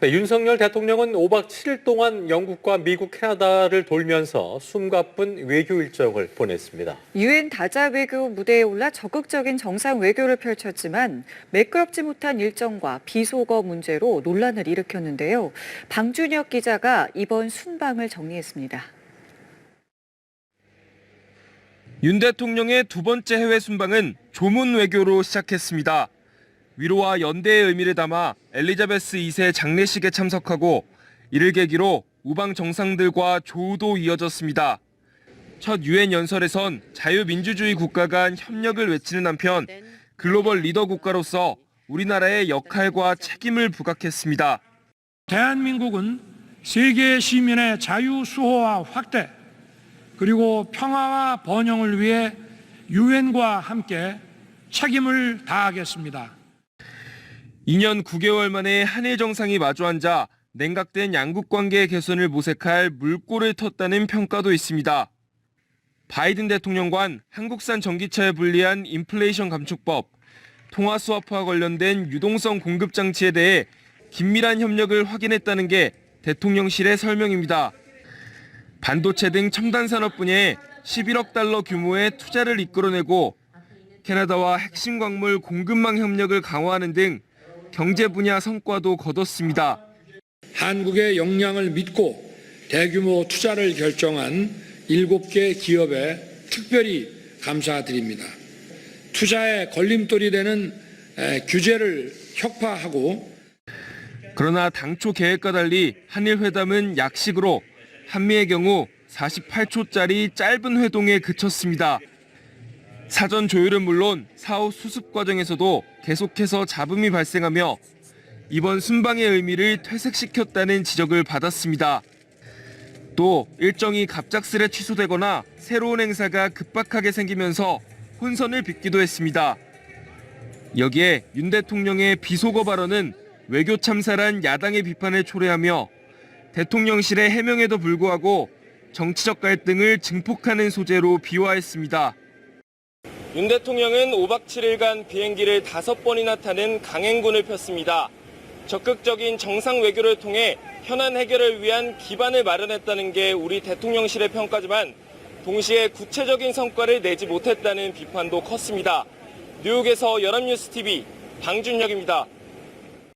네, 윤석열 대통령은 5박 7일 동안 영국과 미국, 캐나다를 돌면서 숨가쁜 외교 일정을 보냈습니다. 유엔 다자 외교 무대에 올라 적극적인 정상 외교를 펼쳤지만 매끄럽지 못한 일정과 비속어 문제로 논란을 일으켰는데요. 방준혁 기자가 이번 순방을 정리했습니다. 윤 대통령의 두 번째 해외 순방은 조문 외교로 시작했습니다. 위로와 연대의 의미를 담아 엘리자베스 2세 장례식에 참석하고 이를 계기로 우방 정상들과 조우도 이어졌습니다. 첫 유엔 연설에선 자유민주주의 국가 간 협력을 외치는 한편 글로벌 리더 국가로서 우리나라의 역할과 책임을 부각했습니다. 대한민국은 세계 시민의 자유 수호와 확대 그리고 평화와 번영을 위해 유엔과 함께 책임을 다하겠습니다. 2년 9개월 만에 한일 정상이 마주 앉아 냉각된 양국 관계 개선을 모색할 물꼬를 텄다는 평가도 있습니다. 바이든 대통령관 한국산 전기차에 불리한 인플레이션 감축법, 통화 스와프와 관련된 유동성 공급 장치에 대해 긴밀한 협력을 확인했다는 게 대통령실의 설명입니다. 반도체 등 첨단 산업 분야에 11억 달러 규모의 투자를 이끌어내고 캐나다와 핵심 광물 공급망 협력을 강화하는 등 경제 분야 성과도 거뒀습니다. 한국의 역량을 믿고 대규모 투자를 결정한 7개 기업에 특별히 감사드립니다. 투자에 걸림돌이 되는 에, 규제를 혁파하고 그러나 당초 계획과 달리 한일 회담은 약식으로 한미의 경우 48초짜리 짧은 회동에 그쳤습니다. 사전 조율은 물론 사후 수습 과정에서도 계속해서 잡음이 발생하며 이번 순방의 의미를 퇴색시켰다는 지적을 받았습니다. 또 일정이 갑작스레 취소되거나 새로운 행사가 급박하게 생기면서 혼선을 빚기도 했습니다. 여기에 윤 대통령의 비속어 발언은 외교 참사란 야당의 비판을 초래하며 대통령실의 해명에도 불구하고 정치적 갈등을 증폭하는 소재로 비화했습니다. 윤 대통령은 5박 7일간 비행기를 다섯 번이나 타는 강행군을 폈습니다. 적극적인 정상 외교를 통해 현안 해결을 위한 기반을 마련했다는 게 우리 대통령실의 평가지만 동시에 구체적인 성과를 내지 못했다는 비판도 컸습니다. 뉴욕에서 연합뉴스TV 방준혁입니다.